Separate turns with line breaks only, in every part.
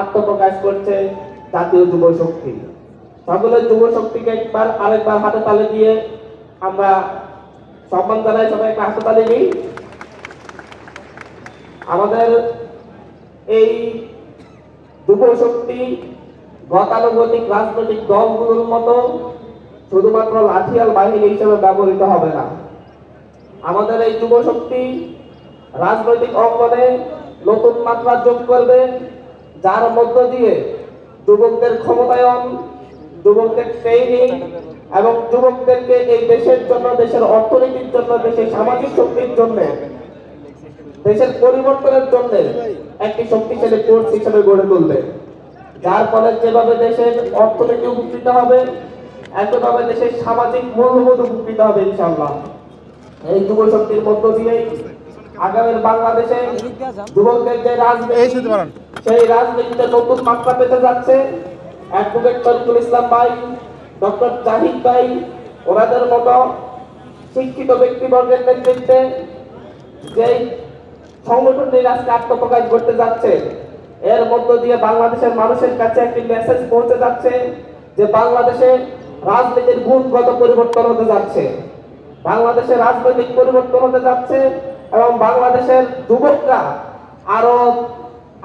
আত্মপ্রকাশ করছে জাতীয় যুব শক্তি সকলের যুব শক্তিকে একবার আরেকবার হাতে তালে দিয়ে আমরা সম্মান জানাই সবাই একটা হাতে তালি দিই। আমাদের এই যুব শক্তি গতানুগতিক রাজনৈতিক দলগুলোর মতো শুধুমাত্র লাঠিয়াল বাহিনী হিসেবে ব্যবহৃত হবে না। আমাদের এই যুব শক্তি রাজনৈতিক অঙ্গনে নতুন মাত্রা যোগ করবে, যার মধ্য দিয়ে যুবকদের ক্ষমতায়ন, যুবকদের ট্রেনিং এবং যুবকদেরকে এই দেশের জন্য, দেশের অর্থনীতির জন্য, দেশের সামাজিক শক্তির জন্য, দেশের পরিবর্তনের জন্য একটি শক্তিশালী কোর্স হিসেবে গড়ে তুলবে। যার ফলে যেভাবে দেশের অর্থনীতি উপকৃত হবে একইভাবে দেশের সামাজিক মূল্যবোধ উপকৃত হবে, ইনশাআল্লাহ। এই যুব শক্তির মধ্য দিয়ে আগামীর বাংলাদেশে যুবকদের যে রাজনীতি সেই রাজনীতিতে নতুন মাত্রা পেতে যাচ্ছে। অ্যাডভোকেট তরিকুল ইসলাম ভাই ডক্টর জাহিদ ভাই ওনাদের মতো শিক্ষিত ব্যক্তিবর্গের নেতৃত্বে যেই সংগঠনটি আজকে আত্মপ্রকাশ করতে যাচ্ছে এর মধ্য দিয়ে বাংলাদেশের মানুষের কাছে একটি মেসেজ পৌঁছে যাচ্ছে যে বাংলাদেশে রাজনীতির গুণগত পরিবর্তন হতে যাচ্ছে। বাংলাদেশের রাজনৈতিক পরিবর্তন হতে যাচ্ছে। এবং বাংলাদেশের যুবকরা আরও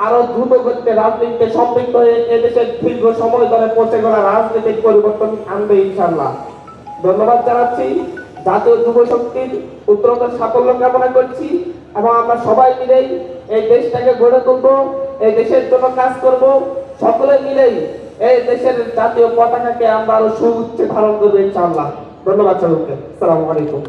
আরও দ্রুত গতিতে রাজনীতিতে সম্পৃক্ত হয়ে এদেশের দীর্ঘ সময় ধরে পৌঁছে গেলা রাজনৈতিক পরিবর্তন আনবে ইনশাল্লাহ ধন্যবাদ জানাচ্ছি। জাতীয় যুব শক্তির উত্তরোত্তর সাফল্য কামনা করছি এবং আমরা সবাই মিলেই এই দেশটাকে গড়ে তুলবো, এই দেশের জন্য কাজ করব। সকলে মিলেই এই দেশের জাতীয় পতাকাকে আমরা আরও সুউচ্চে ধারণ করব ইনশাল্লাহ ধন্যবাদ সকলকে। আসসালামু আলাইকুম।